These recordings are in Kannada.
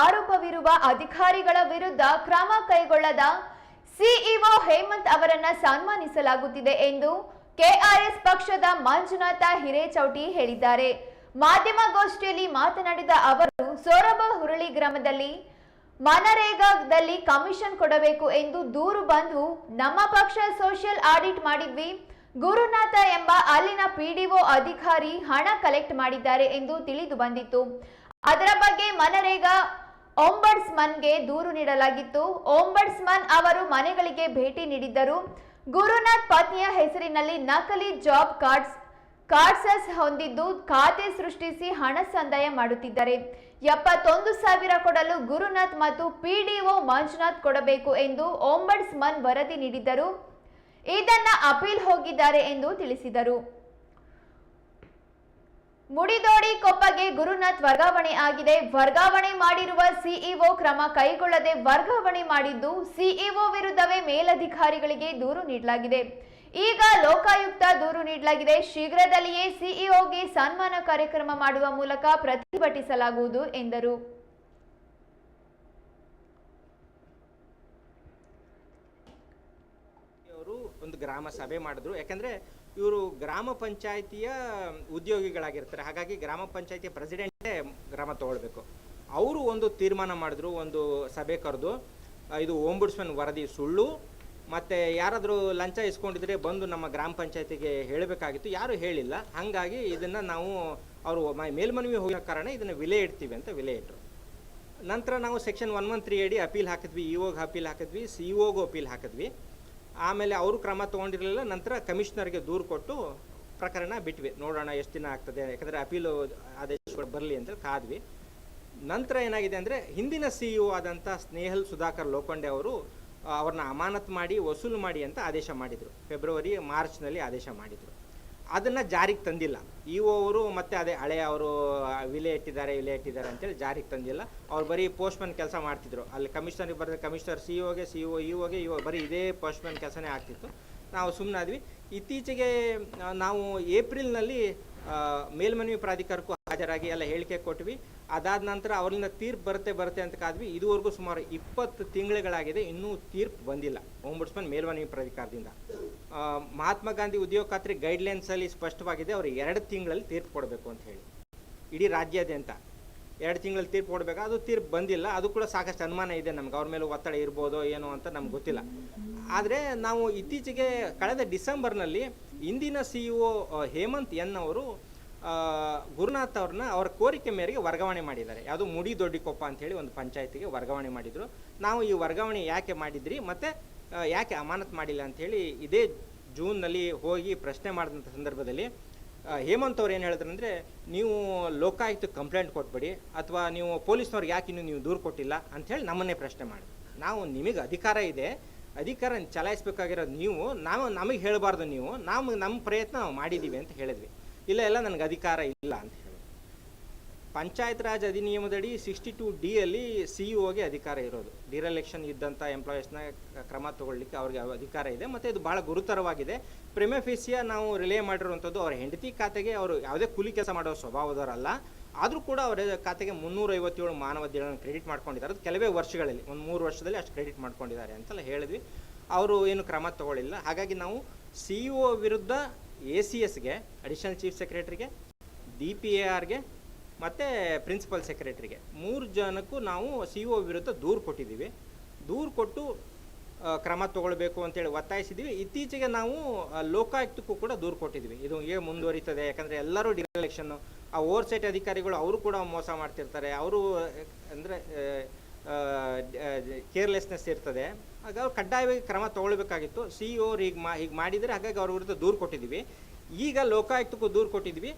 ಆರೋಪವಿರುವ ಅಧಿಕಾರಿಗಳ ವಿರುದ್ಧ ಕ್ರಮ ಕೈಗೊಳ್ಳದ ಸಿಇಒ ಹೇಮಂತ್ ಅವರನ್ನ ಸನ್ಮಾನಿಸಲಾಗುತ್ತಿದೆ ಎಂದು ಕೆಆರ್ಎಸ್ ಪಕ್ಷದ ಮಂಜುನಾಥ ಹಿರೇಚೌಟಿ ಹೇಳಿದ್ದಾರೆ. ಮಾಧ್ಯಮಗೋಷ್ಠಿಯಲ್ಲಿ ಮಾತನಾಡಿದ ಅವರು, ಸೊರಬ ಹುರುಳಿ ಗ್ರಾಮದಲ್ಲಿ ಮನರೇಗಾದಲ್ಲಿ ಕಮಿಷನ್ ಕೊಡಬೇಕು ಎಂದು ದೂರು ಬಂದು ನಮ್ಮ ಪಕ್ಷ ಸೋಷಿಯಲ್ ಆಡಿಟ್ ಮಾಡಿದ್ವಿ. ಗುರುನಾಥ ಎಂಬ ಅಲ್ಲಿನ ಪಿಡಿಒ ಅಧಿಕಾರಿ ಹಣ ಕಲೆಕ್ಟ್ ಮಾಡಿದ್ದಾರೆ ಎಂದು ತಿಳಿದು ಬಂದಿತ್ತು. ಅದರ ಬಗ್ಗೆ ಮನರೇಗಾ ಓಂಬಡ್ಸ್ಮನ್ಗೆ ದೂರು ನೀಡಲಾಗಿತ್ತು. ಓಂಬಡ್ಸ್ಮನ್ ಅವರು ಮನೆಗಳಿಗೆ ಭೇಟಿ ನೀಡಿದ್ದರು. ಗುರುನಾಥ್ ಪತ್ನಿಯ ಹೆಸರಿನಲ್ಲಿ ನಕಲಿ ಜಾಬ್ ಕಾರ್ಡ್ಸ್, ಕಾರ್ಡ್ಸಸ್ ಹೊಂದಿದ್ದು ಖಾತೆ ಸೃಷ್ಟಿಸಿ ಹಣ ಸಂದಾಯ ಮಾಡುತ್ತಿದ್ದಾರೆ. ಎಪ್ಪತ್ತೊಂದು ಸಾವಿರ ಕೊಡಲು ಗುರುನಾಥ್ ಮತ್ತು ಪಿಡಿಒ ಮಂಜುನಾಥ್ ಕೊಡಬೇಕು ಎಂದು ಓಂಬಡ್ಸ್ಮನ್ ವರದಿ ನೀಡಿದ್ದರು. ಇದನ್ನ ಅಪೀಲ್ ಹೋಗಿದ್ದಾರೆ ಎಂದು ತಿಳಿಸಿದರು. ಮುಡಿದೋಡಿ ಕೊಪ್ಪಗೆ ಗುರುನಾಥ್ ವರ್ಗಾವಣೆ ಆಗಿದೆ. ವರ್ಗಾವಣೆ ಮಾಡಿರುವ ಸಿಇಒ ಕ್ರಮ ಕೈಗೊಳ್ಳದೆ ವರ್ಗಾವಣೆ ಮಾಡಿದ್ದು ಸಿಇಒ ವಿರುದ್ಧವೇ ಮೇಲಧಿಕಾರಿಗಳಿಗೆ ದೂರು ನೀಡಲಾಗಿದೆ. ಈಗ ಲೋಕಾಯುಕ್ತ ದೂರು ನೀಡಲಾಗಿದೆ. ಶೀಘ್ರದಲ್ಲಿಯೇ ಸಿಇಒಗೆ ಸನ್ಮಾನ ಕಾರ್ಯಕ್ರಮ ಮಾಡುವ ಮೂಲಕ ಪ್ರತಿಭಟಿಸಲಾಗುವುದು ಎಂದರು. ಒಂದು ಗ್ರಾಮ ಸಭೆ ಮಾಡಿದ್ರು. ಯಾಕಂದ್ರೆ ಇವರು ಗ್ರಾಮ ಪಂಚಾಯಿತಿಯ ಉದ್ಯೋಗಿಗಳಾಗಿರ್ತಾರೆ. ಹಾಗಾಗಿ ಗ್ರಾಮ ಪಂಚಾಯಿತಿಯ ಪ್ರೆಸಿಡೆಂಟೇ ಗ್ರಾಮ ತಗೊಳ್ಬೇಕು. ಅವರು ಒಂದು ತೀರ್ಮಾನ ಮಾಡಿದ್ರು, ಒಂದು ಸಭೆ ಕರೆದು ಇದು ಓಂಬುಡ್ಸ್ಮನ್ ವರದಿ ಸುಳ್ಳು, ಮತ್ತು ಯಾರಾದರೂ ಲಂಚ ಇಸ್ಕೊಂಡಿದ್ರೆ ಬಂದು ನಮ್ಮ ಗ್ರಾಮ ಪಂಚಾಯತಿಗೆ ಹೇಳಬೇಕಾಗಿತ್ತು. ಯಾರೂ ಹೇಳಿಲ್ಲ. ಹಾಗಾಗಿ ಇದನ್ನು ನಾವು ಅವರು ಮೇಲ್ಮನವಿ ಹೋಗೋ ಕಾರಣ ಇದನ್ನು ವಿಲೆ ಇಡ್ತೀವಿ ಅಂತ ವಿಲೆ ಇಟ್ಟರು ನಂತರ ನಾವು ಸೆಕ್ಷನ್ ಒನ್ ಒನ್ ತ್ರೀ ಅಡಿ ಅಪೀಲ್ ಹಾಕಿದ್ವಿ ಇ ಇಒಗೆ ಅಪೀಲ್ ಹಾಕಿದ್ವಿ ಸಿ ಇಒಗೂ ಅಪೀಲ್ ಹಾಕಿದ್ವಿ. ಆಮೇಲೆ ಅವರು ಕ್ರಮ ತೊಗೊಂಡಿರಲಿಲ್ಲ, ನಂತರ ಕಮಿಷನರ್ಗೆ ದೂರು ಕೊಟ್ಟು ಪ್ರಕರಣ ಬಿಟ್ವಿ. ನೋಡೋಣ ಎಷ್ಟು ದಿನ ಆಗ್ತದೆ, ಯಾಕಂದರೆ ಅಪೀಲು ಆದೇಶ ಬರಲಿ ಅಂತೇಳಿ ಕಾದ್ವಿ. ನಂತರ ಏನಾಗಿದೆ ಅಂದರೆ, ಹಿಂದಿನ ಸಿ ಇ ಆದಂಥ ಸ್ನೇಹಲ್ ಸುಧಾಕರ್ ಲೋಕಂಡೆ ಅವರು ಅವ್ರನ್ನ ಅಮಾನತ್ ಮಾಡಿ, ವಸೂಲು ಮಾಡಿ ಅಂತ ಆದೇಶ ಮಾಡಿದರು. ಫೆಬ್ರವರಿ, ಮಾರ್ಚ್ನಲ್ಲಿ ಆದೇಶ ಮಾಡಿದರು. ಅದನ್ನು ಜಾರಿಗೆ ತಂದಿಲ್ಲ. ಇ ಅವರು ಮತ್ತು ಅದೇ ಹಳೆಯ ಅವರು ವಿಲೆ ಇಟ್ಟಿದ್ದಾರೆ ವಿಲೆ ಇಟ್ಟಿದ್ದಾರೆ ಅಂತೇಳಿ ಜಾರಿಗೆ ತಂದಿಲ್ಲ. ಅವ್ರು ಬರೀ ಪೋಸ್ಟ್ಮನ್ ಕೆಲಸ ಮಾಡ್ತಿದ್ರು. ಅಲ್ಲಿ ಕಮಿಷನರ್ಗೆ ಬರೆದ ಕಮಿಷನರ್ ಸಿ ಒಗೆ ಸಿ ಒ ಇ ಒಗೆ ಇ ಬರೀ ಇದೇ ಪೋಸ್ಟ್ಮನ್ ಕೆಲಸನೇ ಆಗ್ತಿತ್ತು. ನಾವು ಸುಮ್ಮನಾದ್ವಿ ಇತ್ತೀಚೆಗೆ ನಾವು ಏಪ್ರಿಲ್ನಲ್ಲಿ ಮೇಲ್ಮನವಿ ಪ್ರಾಧಿಕಾರಕ್ಕೂ ಹಾಜರಾಗಿ ಎಲ್ಲ ಹೇಳಿಕೆ ಕೊಟ್ವಿ. ಅದಾದ ನಂತರ ಅವರಿಂದ ತೀರ್ಪು ಬರುತ್ತೆ ಬರುತ್ತೆ ಅಂತ ಕಾದ್ವಿ. ಇದುವರೆಗೂ ಸುಮಾರು ಇಪ್ಪತ್ತು ತಿಂಗಳುಗಳಾಗಿದೆ, ಇನ್ನೂ ತೀರ್ಪು ಬಂದಿಲ್ಲ ಓಂಬುಡ್ಸ್ಮನ್ ಮೇಲ್ಮನವಿ ಪ್ರಾಧಿಕಾರದಿಂದ. ಮಹಾತ್ಮ ಗಾಂಧಿ ಉದ್ಯೋಗ ಖಾತ್ರಿ ಗೈಡ್ಲೈನ್ಸಲ್ಲಿ ಸ್ಪಷ್ಟವಾಗಿದೆ, ಅವರು ಎರಡು ತಿಂಗಳಲ್ಲಿ ತೀರ್ಪು ಕೊಡಬೇಕು ಅಂತ ಹೇಳಿ. ಇಡೀ ರಾಜ್ಯಾದ್ಯಂತ ಎರಡು ತಿಂಗಳಲ್ಲಿ ತೀರ್ಪು ಕೊಡಬೇಕು? ಅದು ತೀರ್ಪು ಬಂದಿಲ್ಲ. ಅದು ಕೂಡ ಸಾಕಷ್ಟು ಅನುಮಾನ ಇದೆ ನಮ್ಗೆ. ಅವ್ರ ಮೇಲೆ ಒತ್ತಡ ಇರ್ಬೋದೋ, ಏನೋ ಅಂತ ನಮ್ಗೆ ಗೊತ್ತಿಲ್ಲ. ಆದರೆ ನಾವು ಇತ್ತೀಚೆಗೆ ಕಳೆದ ಡಿಸೆಂಬರ್ನಲ್ಲಿ ಇಂದಿನ C E O Hemanth N ಅವರು ಗುರುನಾಥ್ ಅವ್ರನ್ನ ಅವರ ಕೋರಿಕೆ ಮೇರೆಗೆ ವರ್ಗಾವಣೆ ಮಾಡಿದ್ದಾರೆ. ಯಾವುದು ಮುಡಿ ದೊಡ್ಡಿಕೊಪ್ಪ ಅಂತೇಳಿ ಒಂದು ಪಂಚಾಯತಿಗೆ ವರ್ಗಾವಣೆ ಮಾಡಿದರು. ನಾವು ಈ ವರ್ಗಾವಣೆ ಯಾಕೆ ಮಾಡಿದ್ರಿ? ಮತ್ತು ಯಾಕೆ ಅಮಾನತ್ ಮಾಡಿಲ್ಲ ಅಂಥೇಳಿ ಇದೇ ಜೂನ್ನಲ್ಲಿ ಹೋಗಿ ಪ್ರಶ್ನೆ ಮಾಡಿದಂಥ ಸಂದರ್ಭದಲ್ಲಿ ಹೇಮಂತ್ ಅವ್ರು ಏನು ಹೇಳಿದ್ರು ಅಂದರೆ, ನೀವು ಲೋಕಾಯುಕ್ತ ಕಂಪ್ಲೇಂಟ್ ಕೊಟ್ಬೇಡಿ, ಅಥವಾ ನೀವು ಪೊಲೀಸ್ನವ್ರಿಗೆ ಯಾಕೆ ಇನ್ನೂ ನೀವು ದೂರು ಕೊಟ್ಟಿಲ್ಲ ಅಂಥೇಳಿ ನಮ್ಮನ್ನೇ ಪ್ರಶ್ನೆ ಮಾಡಿದ್ರು. ನಾವು ನಿಮಗೆ ಅಧಿಕಾರ ಇದೆ ಅಧಿಕಾರ ಚಲಾಯಿಸ್ಬೇಕಾಗಿರೋದು ನೀವು, ನಾವು, ನಮಗೆ ಹೇಳಬಾರ್ದು ನೀವು, ನಾವು ನಮ್ಮ ಪ್ರಯತ್ನ ನಾವು ಮಾಡಿದ್ದೀವಿ ಅಂತ ಹೇಳಿದ್ವಿ. ಇಲ್ಲ ಎಲ್ಲ ನನಗೆ ಅಧಿಕಾರ ಇಲ್ಲ ಅಂತ ಹೇಳಿ ಪಂಚಾಯತ್ ರಾಜ್ ಅಧಿನಿಯಮದಡಿ ಸಿಕ್ಸ್ಟಿ ಟು ಡಿ ಅಲ್ಲಿ ಸಿ ಒಗೆ ಅಧಿಕಾರ ಇರೋದು. ಡಿರೆಲೆಕ್ಷನ್ ಇದ್ದಂಥ ಎಂಪ್ಲಾಯೀಸ್ನ ಕ್ರಮ ತಗೊಳ್ಳಿಕ್ಕೆ ಅವ್ರಿಗೆ ಅಧಿಕಾರ ಇದೆ, ಮತ್ತು ಇದು ಭಾಳ ಗುರುತರವಾಗಿದೆ. ಪ್ರೆಮೆಫೇಸಿಯ ನಾವು ರಿಲೇ ಮಾಡಿರುವಂಥದ್ದು ಅವ್ರ ಹೆಂಡತಿ ಖಾತೆಗೆ, ಅವರು ಯಾವುದೇ ಕೂಲಿ ಕೆಲಸ ಮಾಡೋ ಸ್ವಭಾವದವರಲ್ಲ. ಆದರೂ ಕೂಡ ಅವರ ಖಾತೆಗೆ ಮುನ್ನೂರ ಐವತ್ತೇಳು ಮಾನವ ದಿನಗಳನ್ನು ಕ್ರೆಡಿಟ್ ಮಾಡ್ಕೊಂಡಿದ್ದಾರೆ. ಅದು ಕೆಲವೇ ವರ್ಷಗಳಲ್ಲಿ, ಒಂದು ಮೂರು ವರ್ಷದಲ್ಲಿ ಅಷ್ಟು ಕ್ರೆಡಿಟ್ ಮಾಡ್ಕೊಂಡಿದ್ದಾರೆ ಅಂತೆಲ್ಲ ಹೇಳಿದ್ವಿ. ಅವರು ಏನು ಕ್ರಮ ತಗೊಳ್ಳಿಲ್ಲ. ಹಾಗಾಗಿ ನಾವು ಸಿ ಇ ಒ ವಿರುದ್ಧ ಎ ಸಿ ಎಸ್ಗೆ, ಅಡಿಷನಲ್ ಚೀಫ್ ಸೆಕ್ರೆಟರಿಗೆ, ಡಿ ಪಿ ಎ ಆರ್ಗೆ, ಮತ್ತು ಪ್ರಿನ್ಸಿಪಲ್ ಸೆಕ್ರೆಟರಿಗೆ ಮೂರು ಜನಕ್ಕೂ ನಾವು ಸಿ ಇ ಒ ವಿರುದ್ಧ ದೂರು ಕೊಟ್ಟಿದ್ದೀವಿ. ದೂರು ಕೊಟ್ಟು ಕ್ರಮ ತಗೊಳ್ಬೇಕು ಅಂತೇಳಿ ಒತ್ತಾಯಿಸಿದ್ವಿ ಇತ್ತೀಚೆಗೆ ನಾವು ಲೋಕಾಯುಕ್ತಕ್ಕೂ ಕೂಡ ದೂರು ಕೊಟ್ಟಿದ್ವಿ ಇದು ಹೇಗೆ ಮುಂದುವರಿತದೆ. ಯಾಕಂದರೆ ಎಲ್ಲರೂ ಡಿರೆಲೆಕ್ಷನ್ನು ಆ ಓವರ್ಸೈಟ್ ಅಧಿಕಾರಿಗಳು ಅವರು ಕೂಡ ಮೋಸ ಮಾಡ್ತಿರ್ತಾರೆ. ಅವರು, ಅಂದರೆ ಕೇರ್ಲೆಸ್ನೆಸ್ ಇರ್ತದೆ. ಹಾಗಾಗಿ ಅವ್ರು ಕಡ್ಡಾಯವಾಗಿ ಕ್ರಮ ತೊಗೊಳ್ಬೇಕಾಗಿತ್ತು. ಸಿ ಇ ಅವ್ರು ಹೀಗೆ ಮಾ, ಹೀಗೆ ಮಾಡಿದರೆ ಹಾಗಾಗಿ ಅವ್ರ ವಿರುದ್ಧ ದೂರು ಕೊಟ್ಟಿದ್ದೀವಿ. ಈಗ ಲೋಕಾಯುಕ್ತಕ್ಕೂ ದೂರು ಕೊಟ್ಟಿದ್ವಿ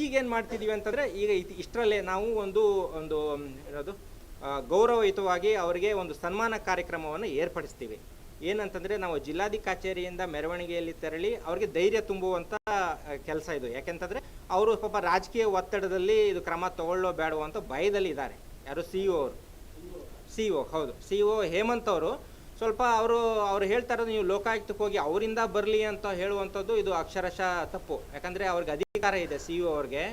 ಈಗೇನು ಮಾಡ್ತಿದ್ದೀವಿ ಅಂತಂದರೆ, ಈಗ ಇಷ್ಟರಲ್ಲೇ ನಾವು ಒಂದು ಒಂದು ಏನದು ಗೌರವಯುತವಾಗಿ ಅವರಿಗೆ ಒಂದು ಸನ್ಮಾನ ಕಾರ್ಯಕ್ರಮವನ್ನು ಏರ್ಪಡಿಸ್ತೀವಿ. ಏನಂತಂದರೆ ನಾವು ಜಿಲ್ಲಾಧಿ ಕಚೇರಿಯಿಂದ ಮೆರವಣಿಗೆಯಲ್ಲಿ ತೆರಳಿ ಅವರಿಗೆ ಧೈರ್ಯ ತುಂಬುವಂಥ ಕೆಲಸ ಇದು. ಯಾಕೆಂತಂದರೆ ಅವರು ಪಾಪ ರಾಜಕೀಯ ಒತ್ತಡದಲ್ಲಿ ಇದು ಕ್ರಮ ತಗೊಳ್ಳೋ ಬೇಡವೋ ಅಂತ ಭಯದಲ್ಲಿ ಇದ್ದಾರೆ. ಯಾರು ಸಿ ಇ ಅವರು. ಸಿ ಒ ಹೌದು. ಸಿ ಒ ಹೇಮಂತ್ ಅವರು ಸ್ವಲ್ಪ ಅವರು, ಅವ್ರು ಹೇಳ್ತಾ ಇರೋದು ನೀವು ಲೋಕಾಯುಕ್ತಕ್ಕೆ ಹೋಗಿ ಅವರಿಂದ ಬರಲಿ ಅಂತ ಹೇಳುವಂಥದ್ದು ಇದು ಅಕ್ಷರಶಃ ತಪ್ಪು. ಯಾಕಂದರೆ ಅವ್ರಿಗೆ ಅಧಿಕಾರ ಇದೆ ಸಿ ಇ ಅವ್ರಿಗೆ.